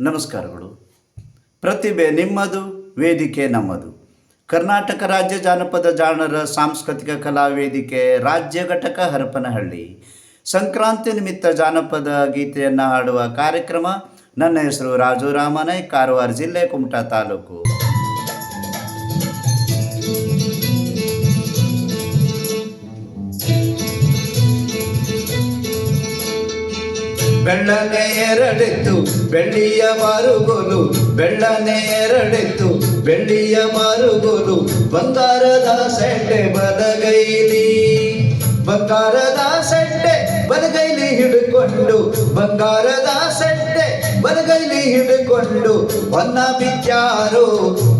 ನಮಸ್ಕಾರಗಳು. ಪ್ರತಿಭೆ ನಿಮ್ಮದು, ವೇದಿಕೆ ನಮ್ಮದು. ಕರ್ನಾಟಕ ರಾಜ್ಯ ಜಾನಪದ ಜಾಣರ ಸಾಂಸ್ಕೃತಿಕ ಕಲಾ ವೇದಿಕೆ, ರಾಜ್ಯ ಘಟಕ ಹರಪನಹಳ್ಳಿ. ಸಂಕ್ರಾಂತಿ ನಿಮಿತ್ತ ಜಾನಪದ ಗೀತೆಯನ್ನು ಹಾಡುವ ಕಾರ್ಯಕ್ರಮ ನನ್ನ ಹೆಸರು ರಾಜು ರಾಮನೈ, ಕಾರವಾರ ಜಿಲ್ಲೆ ಕುಮಟಾ ತಾಲೂಕು. ಬೆಳ್ಳನೆ ಎರಡೆತ್ತು ಬೆಳ್ಳಿಯ ಮಾರುಗೋಲು ಬೆಳ್ಳನೆ ಎರಡೆತ್ತು. ಬೆಳ್ಳಿಯ ಮಾರುಗೋಲು ಬಂಗಾರದ ಸೆಟ್ಟೆ ಬಲಗೈಲಿ. ಬಂಗಾರದ ಸೆಟ್ಟೆ ಬಲಗೈಲಿ ಹಿಡ್ಕೊಂಡು, ಬಂಗಾರದ ಸೆಟ್ಟೆ ಬಲಗೈಲಿ ಹಿಡ್ಕೊಂಡು, ಹೊನ್ನ ಬಿಚ್ಚಾರು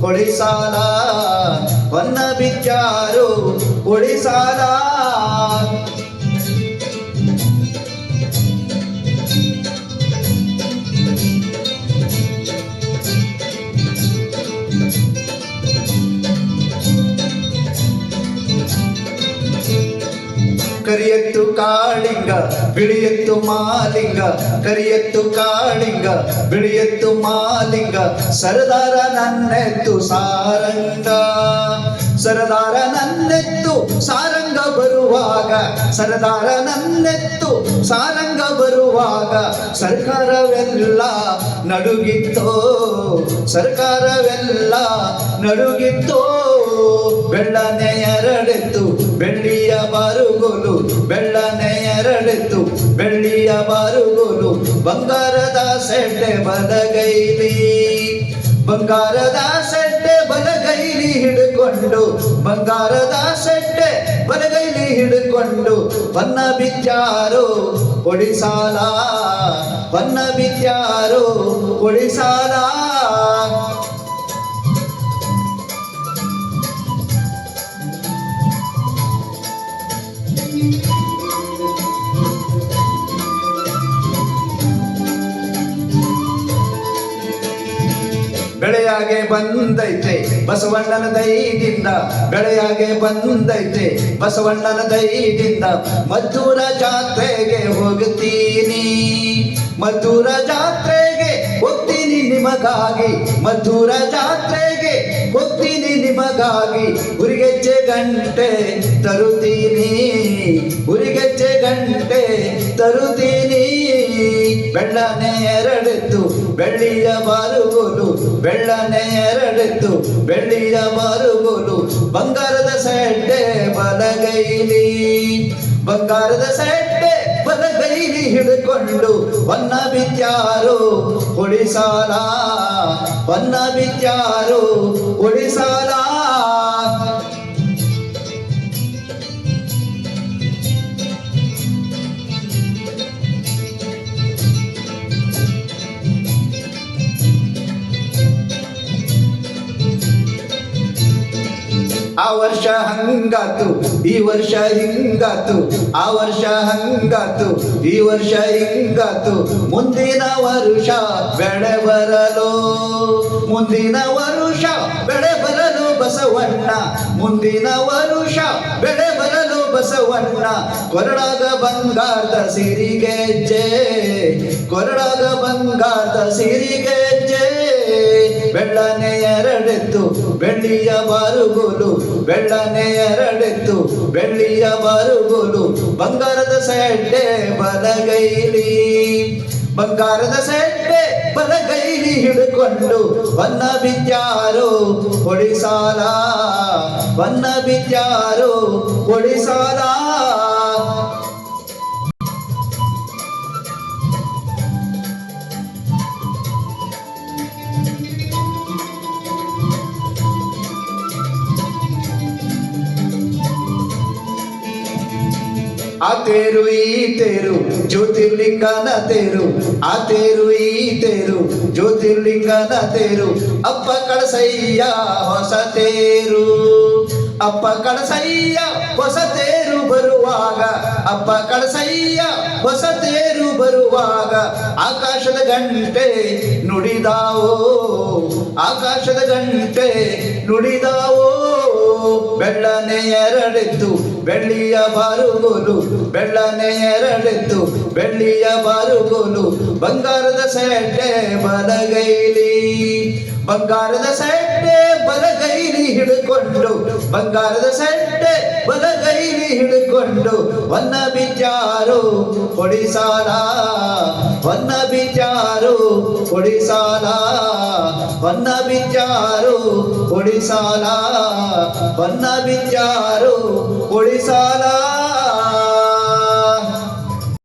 ಕೊಡಿಸಾಲ ಹೊನ್ನ ಬಿಚ್ಚಾರು ಹೊಳಿಸಾಲ. ಕರಿಯತ್ತು ಕಾಳಿಂಗ, ಬಿಳಿಯತ್ತು ಮಾಲಿಂಗ, ಕರಿಯತ್ತು ಕಾಳಿಂಗ, ಬಿಳಿಯತ್ತು ಮಾಲಿಂಗ, ಸರದಾರ ನನ್ನೆತ್ತು ಸಾರಂಗ. ಸರದಾರ ನನ್ನೆತ್ತು ಸಾರಂಗ ಬರುವಾಗ, ಸರದಾರ ನನ್ನೆತ್ತು ಸಾರಂಗ ಬರುವಾಗ, ಸರ್ಕಾರವೆಲ್ಲ ನಡುಗಿತ್ತೋ ಸರ್ಕಾರವೆಲ್ಲ ನಡುಗಿತ್ತೋ. ಬೆಳ್ಳನೆ ಎರಡೆತ್ತು, ಬೆಳ್ಳಿಯ ಬಾರುಗೋಲು ಬೆಳ್ಳನೆ ಎರಡೆತ್ತು, ಬೆಳ್ಳಿಯ ಬಾರುಗೋಲು ಬಂಗಾರದ ಸೆಡ್ಡೆ ಬಲಗೈಲಿ. ಬಂಗಾರದ ಸೆಡ್ಡೆ ಬಲಗೈಲಿ ಹಿಡ್ಕೊಂಡು, ಬಂಗಾರದ ಸೆಡ್ಡೆ ಬಲಗೈಲಿ ಹಿಡ್ಕೊಂಡು ಬನ್ನ ಬಿಚ್ಚಾರು ಕೊಡಿಸಾಲ ಬನ್ನ ಬಿಚ್ಚಾರು ಒಡಿಸಾಲ ಬೆಳೆಯಾಗೆ ಬಂದೈತೆ. ಬಸವಣ್ಣನ ದೈದಿಂದ ಬೆಳೆಯಾಗೆ ಬಂದೈತೆ. ಬಸವಣ್ಣನ ದೈದಿಂದ ಮಧುರ ಜಾತ್ರೆಗೆ ಹೋಗ್ತೀನಿ ಮಧುರ ಜಾತ್ರೆಗೆ ಹೋಗ್ತೀನಿ ನಿಮಗಾಗಿ. ಮಧುರ ಜಾತ್ರೆಗೆ ಹೋಗ್ತೀನಿ ನಿಮಗಾಗಿ. ಉರಿಗೆಜ್ಜೆ ಗಂಟೆ ತರುತ್ತೀನಿ. ಉರಿಗೆಜ್ಜೆ ಗಂಟೆ ತರುತ್ತೀನಿ. ಬೆಳ್ಳನೆ ಎರಡೆತ್ತು, ಬೆಳ್ಳಿಯ ಬಾರುಗೋಲು ಬೆಳ್ಳನೆ ಎರಡೆತ್ತು, ಬೆಳ್ಳಿಯ ಬಾರುಗೋಲು ಬಂಗಾರದ ಸೆಟ್ಟೆ ಬಲಗೈಲಿ. ಬಂಗಾರದ ಸೆಟ್ಟೆ ಬಲಗೈಲಿ ಹಿಡ್ಕೊಂಡು ಹೊನ್ನ ಬಿತ್ಯಾರು ಹೊಡಿಸಾಲ ಹೊನ್ನ ಬಿತ್ಯಾರು ಹೊಳಿಸಾಲ ಆ ವರ್ಷ ಹಂಗಾತು, ಈ ವರ್ಷ ಹಿಂಗಾತು, ಆ ವರ್ಷ ಹಂಗಾತು, ಈ ವರ್ಷ ಹಿಂಗಾತು. ಮುಂದಿನ ವರುಷ ಬೆಳೆ ಬರಲು, ಮುಂದಿನ ವರುಷ ಬೆಳೆ ಬರಲು ಬಸವಣ್ಣ. ಮುಂದಿನ ವರುಷ ಬೆಳೆ ಬರಲು ಬಸವಣ್ಣ. ಕೊರಳಾದ ಬಂಗಾರದ ಸಿರಿಗೆಜ್ಜೆ ಕೊರಳಾದ ಬಂಗಾರದ ಸಿರಿಗೆಜ್ಜೆ ಬೆಳ್ಳನೆ ಎರಡೆತ್ತು, ಬೆಳ್ಳಿಯ ಬಾರುಗೋಲು, ಬೆಳ್ಳನೆ ಎರಡೆತ್ತು, ಬೆಳ್ಳಿಯ ಬಾರುಗೋಲು, ಬಂಗಾರದ ಸೆಡ್ಡೆ ಬಲಗೈಲಿ. ಬಂಗಾರದ ಸೆಡ್ಡೆ ಬಲಗೈಲಿ ಹಿಡ್ಕೊಂಡು ಬನ್ನ ಬಿದ್ಯಾರು ಹೊಡಿಸಾಲ ಬನ್ನ ಬಿದ್ದಾರು ಹೊಡಿಸಾಲ. ಆ ತೇರು ಈ ತೇರು, ಜ್ಯೋತಿರ್ಲಿಂಗನ ತೇರು. ಆ ತೇರು ಈ ತೇರು, ಜ್ಯೋತಿರ್ಲಿಂಗನ ತೇರು. ಅಪ್ಪ ಕಳಸಯ್ಯ, ಹೊಸ ತೇರು. ಅಪ್ಪ ಕಳಸಯ್ಯ, ಹೊಸ ತೇರು ಬರುವಾಗ. ಅಪ್ಪ ಕಳಸಯ್ಯ, ಹೊಸ ತೇರು ಬರುವಾಗ. ಆಕಾಶದ ಗಂಟೆ ನುಡಿದಾವೋ, ಆಕಾಶದ ಗಂಟೆ ನುಡಿದಾವೋ. ಬೆಳ್ಳನೆ ಎರಡೆತ್ತು ಬೆಳ್ಳಿಯ ಬಾರುಗೋಲು, ಬೆಳ್ಳನೆ ಎರಡೆತ್ತು ಬೆಳ್ಳಿಯ ಬಾರುಗೋಲು, ಬಂಗಾರದ ಸೆಟ್ಟೆ ಬಲಗೈಲಿ. ಬಂಗಾರದ ಸೆಟ್ಟೆ ಬಲಗೈಲಿ ಹಿಡಿಕೊಂಡು, ಬಂಗಾರದ ಸೆಟ್ಟೆ ಬಲಗೈಲಿ ಹಿಡಿಕೊಂಡು ಹೊನ್ನ ಬಿಚಾರು ಕೊಡಿಸಾಲ ಹೊನ್ನ ಬಿಚಾರು ಹೊಡಿಸಾಲ ವನ್ನ ಬಿಚಾರು ಕೊಡಿಸಾಲ ಬನ್ನ ಬಿಚಾರು ಹೊಡಿಸಾಲ